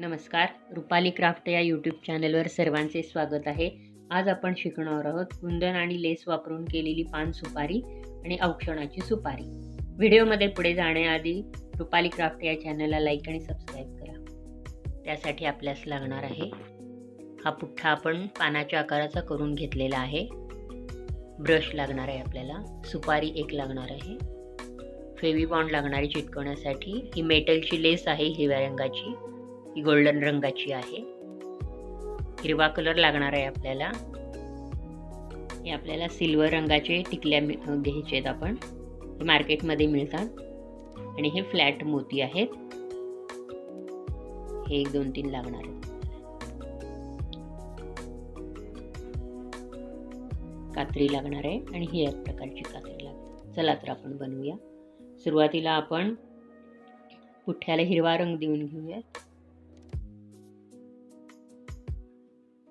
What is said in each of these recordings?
नमस्कार रुपाली क्राफ्ट या यूट्यूब चॅनलवर सर्वांचे स्वागत आहे. आज आपण शिकणार आहोत कुंदन आणि लेस वापरून केलेली पान सुपारी आणि औक्षणाची सुपारी. व्हिडिओमध्ये पुढे जाण्याआधी रुपाली क्राफ्ट या चॅनलला लाईक आणि सबस्क्राईब करा. त्यासाठी आपल्यास लागणार आहे हा पुठ्ठा आपण पानाच्या आकाराचा करून घेतलेला आहे. ब्रश लागणार आहे आपल्याला सुपारी एक लागणार आहे. फेवी बॉन्ड लागणारी चिटकवण्यासाठी ही मेटलची लेस आहे हिरव्या रंगाची. ही गोल्डन रंगाची आहे. हिरवा कलर लागणार आहे आपल्याला. हे आपल्याला सिल्वर रंगाचे टिकल्या घ्यायचे आहेत आपण. हे मार्केटमध्ये मिळतात. आणि हे फ्लॅट मोती आहेत. हे एक दोन तीन लागणार आहेत. कात्री लागणार आहे आणि ही एक प्रकारची कात्री लागणार चला तर आपण बनवूया. सुरुवातीला आपण पुठ्याला हिरवा रंग देऊन घेऊयात.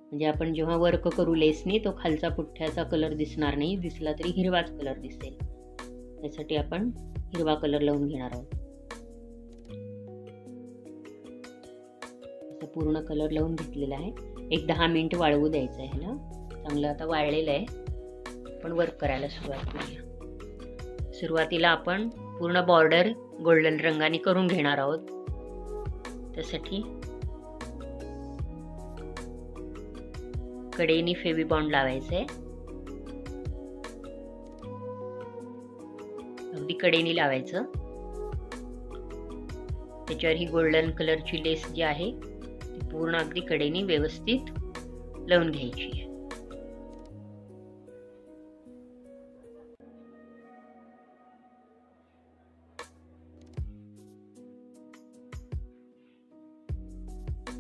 म्हणजे आपण जेव्हा वर्क करू लेसनी तो खालचा पुठ्ठ्याचा कलर दिसणार नाही दिसला तरी हिरवाच कलर दिसेल. त्यासाठी आपण हिरवा कलर लावून घेणार आहोत. असं पूर्ण कलर लावून घेतलेला आहे. एक दहा मिनिट वाळवू द्यायचं आहे ह्याला. चांगलं आता वाळलेलं आहे. पण वर्क करायला सुरुवात करूया. सुरुवातीला आपण पूर्ण बॉर्डर गोल्डन रंगाने करून घेणार आहोत. त्यासाठी कडेनी फेविबॉन्ड लावायचं. आहे अगदी कडेनी लावायचं. त्याच्यावर ही गोल्डन कलरची लेस जी आहे ती पूर्ण अगदी कडेनी व्यवस्थित लावून घ्यायची आहे.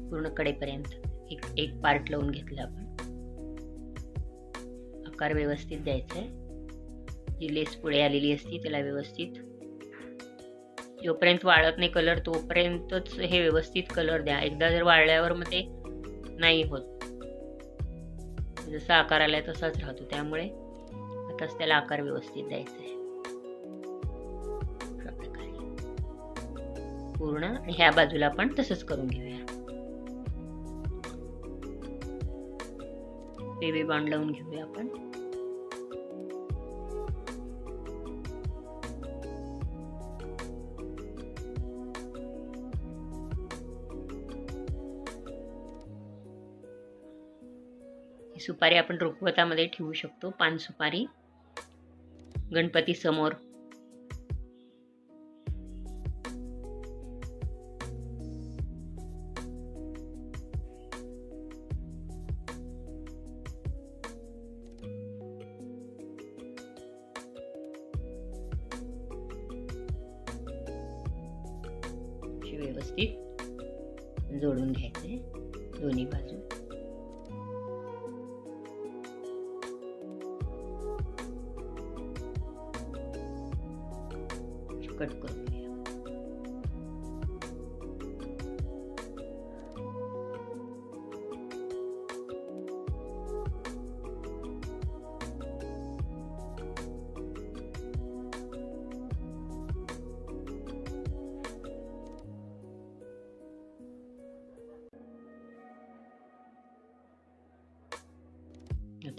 पूर्ण कडेपर्यंत एक एक पार्ट लावून घेतलं आपण. आकार व्यवस्थित द्यायचा. आहे जी लेस पुढे आलेली असती त्याला व्यवस्थित. जोपर्यंत वाळत नाही कलर तोपर्यंतच हे व्यवस्थित कलर द्या. एकदा जर वाळल्यावर मग ते नाही होत. जसा आकार आलाय तसाच राहतो. त्यामुळे आताच त्याला आकार व्यवस्थित द्यायचा आहे. पूर्ण आणि ह्या बाजूला पण तसंच करून घेऊया. बेबी बांड लावून घेऊया आपण. सुपारी आपण रुखवतामध्ये ठेवू शकतो पान सुपारी. गणपती समोर. व्यवस्थित जोडून घ्यायचे दोन्ही बाजू.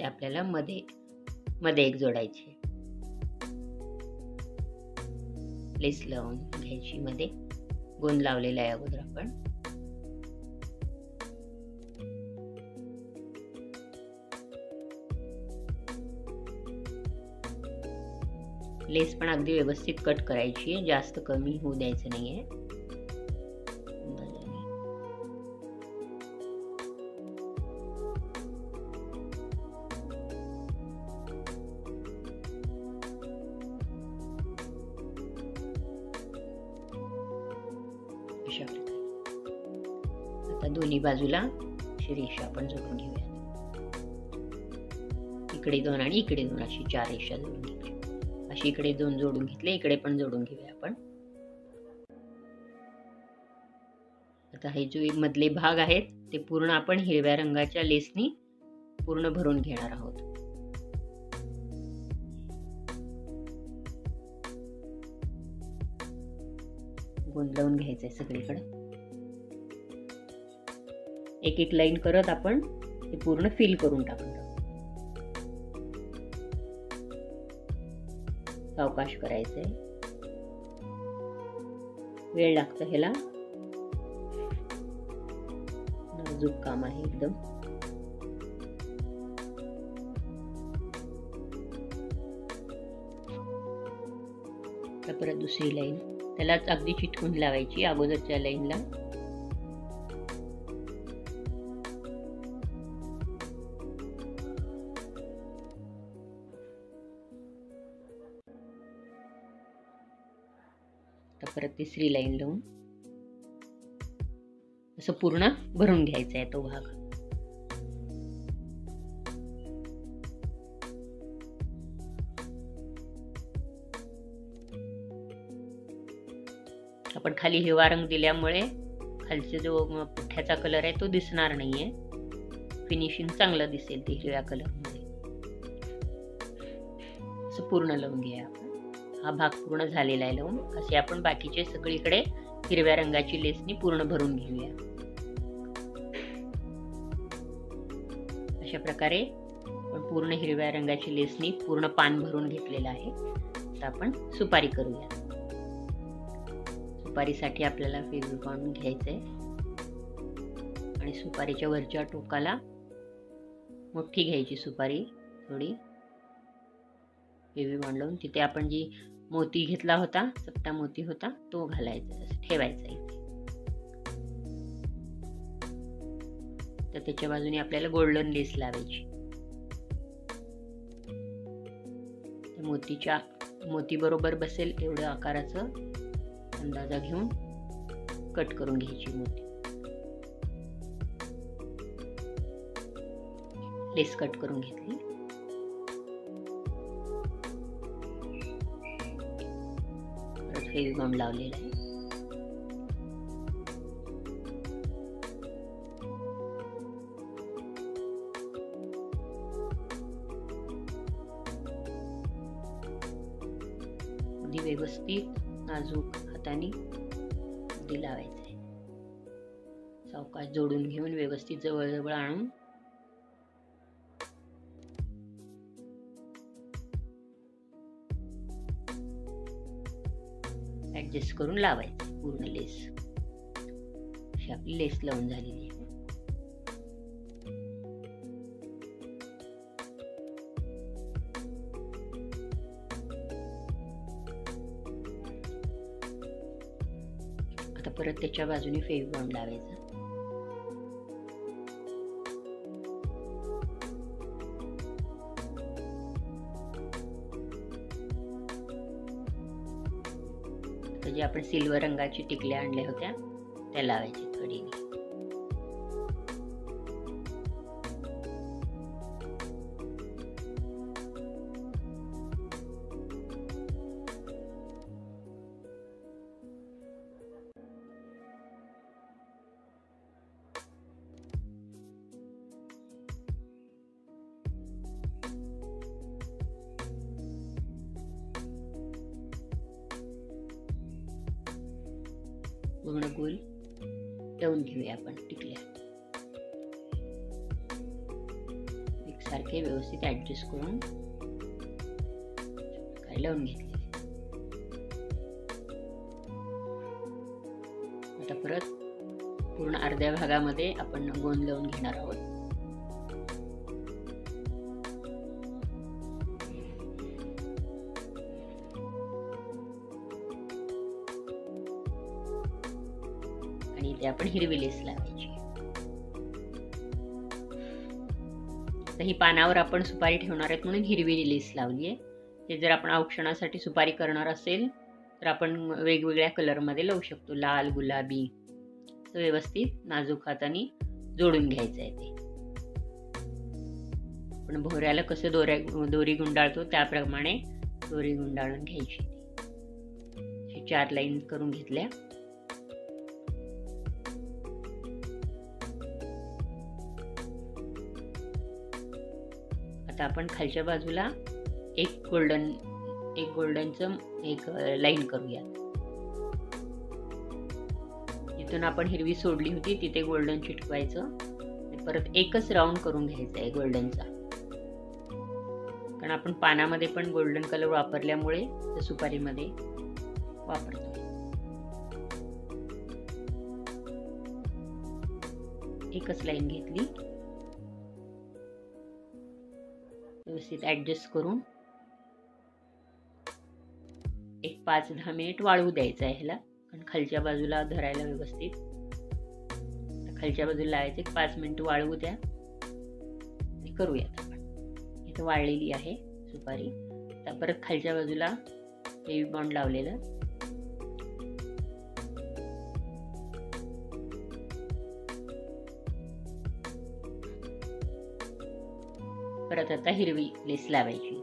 ते आपल्याला मध्ये मध्ये एक जोडायचे. लेस लावून घ्यायची मध्ये. गोंद लावलेला आहे अगोदर आपण. लेस पण अगदी व्यवस्थित कट करायची आहे. जास्त कमी होऊ द्यायचं नाही आहे अशा प्रकारे आता दोन्ही बाजूला अशी रेषा आपण जोडून घेऊया. इकडे दोन आणि इकडे दोन अशी चार रेषा जोडून घ्यायची अशी इकडे दोन जोडून घेतले इकडे पण जोडून घेऊया आपण. आता हे जो मधले भाग आहेत ते पूर्ण आपण हिरव्या रंगाच्या लेसनी पूर्ण भरून घेणार आहोत. गुंतवून घ्यायचं आहे सगळीकडे. एक एक लाईन करत आपण ते पूर्ण फिल करून टाकणार सावकाश करायचंय. वेळ लागतं ह्याला. नाजूक काम आहे एकदम. परत दुसरी लाईन त्यालाच अगदी चिटकून लावायची अगोदरच्या लाईनला. तर परत तिसरी लाईन लावून. असं पूर्ण भरून घ्यायचा आहे तो भाग. आपण खाली हिरवा रंग दिल्यामुळे खालचे जो पुठ्याचा कलर आहे तो दिसणार नाहीये. फिनिशिंग चांगलं दिसेल ते हिरव्या कलरमध्ये असं पूर्ण लावून घ्या आपण. हा भाग पूर्ण झालेला आहे लावून. असे आपण बाकीचे सगळीकडे हिरव्या रंगाची लेसनी पूर्ण भरून घेऊया. अशा प्रकारे आपण पूर्ण हिरव्या रंगाची लेसनी पूर्ण पान भरून घेतलेलं आहे. तर आपण सुपारी करूया. सुपारीसाठी आपल्याला फेविकॉन घ्यायचं आहे आणि सुपारीच्या वरच्या टोकाला मोठी घ्यायची सुपारी थोडी. फेविकॉन लावून तिथे आपण जी मोती घेतला होता सप्ता मोती होता तो घालायचा ठेवायचा इथे. तर त्याच्या बाजूने आपल्याला गोल्डन लेस लावायची. मोतीच्या मोती बरोबर बसेल एवढं आकाराचं. अंदाज़ा घेऊन कट करून घ्यायची मोती लेस कट करून घेतली. परत आहे. व्यवस्थित नाजूक हाताने ते लावायचं आहे. सावकाश जोडून घेऊन व्यवस्थित जवळजवळ आणून ऍडजस्ट करून लावायचं पूर्ण लेस अशी आपली लेस लावून झालेली परत त्याच्या बाजूने फेविकॉन लावायचं. जे आपण सिल्वर रंगाची टिकल्या आणल्या होत्या त्या लावायच्या थोडी पूर्ण गोल ठेवून घेऊया आपण टिकल्या. एकसारखे व्यवस्थित ऍडजस्ट करून लावून घेतले. आता परत पूर्ण अर्ध्या भागामध्ये आपण गोंद लावून घेणार आहोत. आणि आपण हिरवी लेस लावायची. तर ही पानावर आपण सुपारी ठेवणार आहेत म्हणून हिरवी लेस लावली आहे. ते जर आपण औक्षणासाठी सुपारी करणार असेल तर आपण वेगवेगळ्या कलरमध्ये लावू शकतो. लाल गुलाबी व्यवस्थित नाजूक हाताने जोडून घ्यायचं आहे ते. आपण भोऱ्याला कसं दोऱ्या दोरी गुंडाळतो त्याप्रमाणे दोरी गुंडाळून घ्यायची. चार लाईन करून घेतल्या. आता आपण खालच्या बाजूला एक गोल्डन एक गोल्डनचं एक लाईन करूया. जिथून आपण हिरवी सोडली होती तिथे गोल्डन चिटकवायचं. परत एकच राऊंड करून घ्यायचा आहे गोल्डनचा कारण आपण पानामध्ये पण गोल्डन कलर वापरल्यामुळे त्या सुपारीमध्ये वापरतो. एकच लाईन घेतली. व्यवस्थित ॲडजस्ट करून एक पाच दहा मिनिट वाळू द्यायचं आहे ह्याला. कारण खालच्या बाजूला धरायला व्यवस्थित. खालच्या बाजूला लावायचं एक पाच मिनिट वाळवू द्या. आणि करूयात आपण. इथं वाळलेली आहे सुपारी. आता परत खालच्या बाजूला हेवी बॉन्ड लावलेलं. परत आता हिरवी लेस लावायची.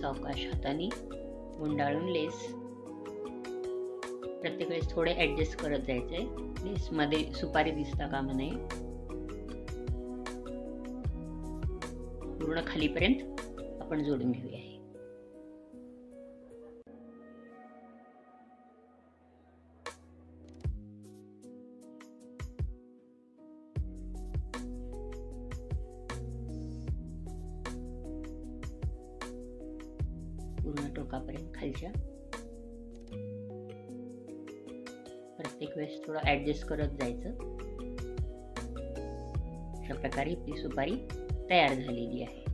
सावकाश हाताने गुंडाळून लेस. प्रत्येक वेळेस थोडे ऍडजस्ट करत जायचंय. लेस मध्ये सुपारी दिसता कामा नये. पूर्ण खालीपर्यंत आपण जोडून घेऊया. पूर्ण टोकापर्यंत खालच्या. प्रत्येक वेळेस थोडं ऍडजस्ट करत जायचं. अशा प्रकारे आपली सुपारी तयार झालेली आहे.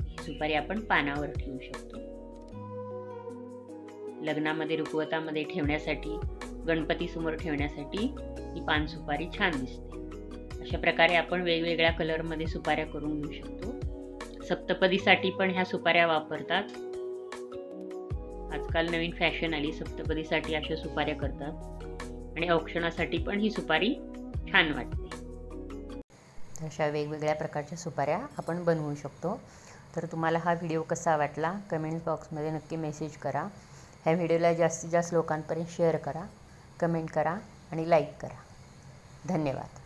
ही सुपारी आपण पानावर ठेवू शकतो. लग्नामध्ये रुकवतामध्ये ठेवण्यासाठी गणपती समोर ठेवण्यासाठी ही पान सुपारी छान दिसते. अशा प्रकारे आपण वेगवेगळ्या कलरमध्ये सुपाऱ्या करून घेऊ शकतो. सप्तपदीसाठी पण ह्या सुपाऱ्या वापरतात. आजकाल नवीन फॅशन आली सप्तपदीसाठी अशा सुपाऱ्या करतात. आणि औक्षणासाठी पण ही सुपारी छान वाटते. अशा वेगवेगळ्या प्रकारच्या सुपाऱ्या आपण बनवू शकतो. तर तुम्हाला हा व्हिडिओ कसा वाटला कमेंट बॉक्समध्ये नक्की मेसेज करा. ह्या व्हिडिओला जास्तीत जास्त लोकांपर्यंत शेअर करा कमेंट करा आणि लाईक करा. धन्यवाद.